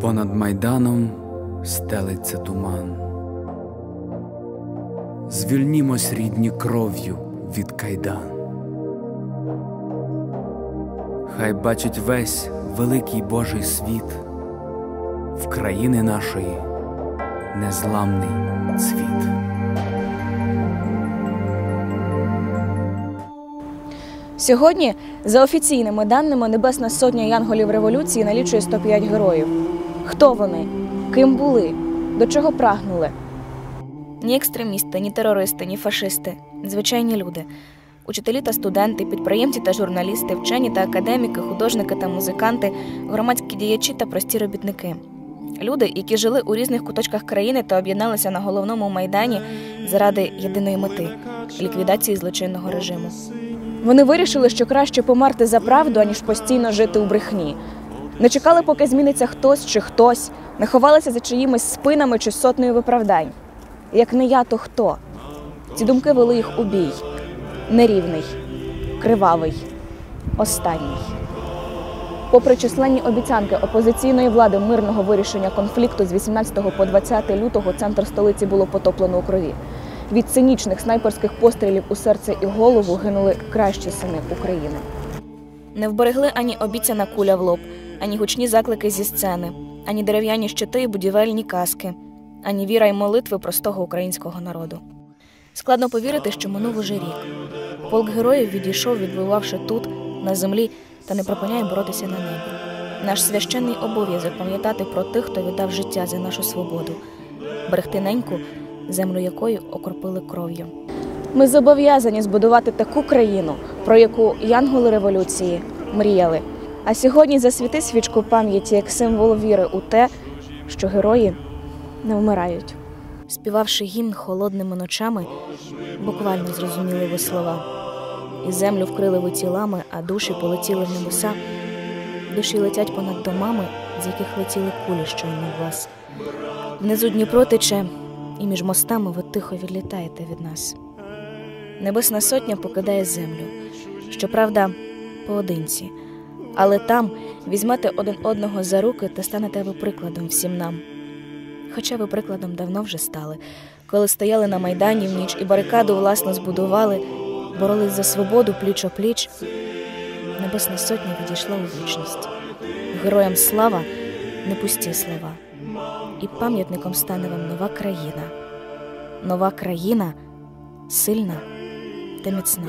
Понад майданом стелиться туман. Звільнімось рідні кров'ю від кайдан. Хай бачить весь великий Божий світ в країни нашої незламний цвіт. Сьогодні, за офіційними даними, Небесна Сотня Янголів Революції налічує 105 героїв. Хто вони? Ким були? До чого прагнули? Ні екстремісти, ні терористи, ні фашисти. Звичайні люди. Учителі та студенти, підприємці та журналісти, вчені та академіки, художники та музиканти, громадські діячі та прості робітники. Люди, які жили у різних куточках країни та об'єдналися на головному майдані заради єдиної мети ліквідації злочинного режиму. Вони вирішили, що краще померти за правду, аніж постійно жити у брехні. Не чекали, поки зміниться хтось чи хтось, не ховалися за чиїмись спинами чи сотнею виправдань. Як не я, то хто? Ці думки вели їх у бій. Нерівний, кривавий, останній. Попри численні обіцянки опозиційної влади мирного вирішення конфлікту з 18 по 20 лютого центр столиці було потоплено у крові. Від цинічних снайперських пострілів у серце і голову гинули кращі сини України. Не вберегли ані обіцяна куля в лоб, ані гучні заклики зі сцени, ані дерев'яні щити і будівельні каски, ані віра й молитви простого українського народу. Складно повірити, що минув уже рік. Полк героїв відійшов, відвоювавши тут, на землі, та не припиняє боротися на небі. Наш священний обов'язок пам'ятати про тих, хто віддав життя за нашу свободу, берегти неньку, землю якої окропили кров'ю. Ми зобов'язані збудувати таку країну, про яку янголи революції мріяли. А сьогодні засвіти свічку пам'яті як символ віри у те, що герої не вмирають. Співавши гімн холодними ночами, буквально зрозуміли ви слова. І землю вкрили ви тілами, а душі полетіли в небеса. Душі летять понад домами, з яких летіли кулі щойно в вас. Внизу Дніпро тече, і між мостами ви тихо відлітаєте від нас. Небесна сотня покидає землю, щоправда, поодинці, але там візьмете один одного за руки та станете ви прикладом всім нам. Хоча ви прикладом давно вже стали, коли стояли на майдані в ніч і барикаду власно збудували, боролись за свободу пліч о пліч. Небесна сотня відійшла у вічність. Героям слава не пусті слова. І пам'ятником стане вам нова країна. Нова країна сильна та міцна.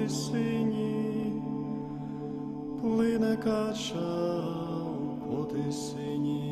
по тисині, плине кача по тисині.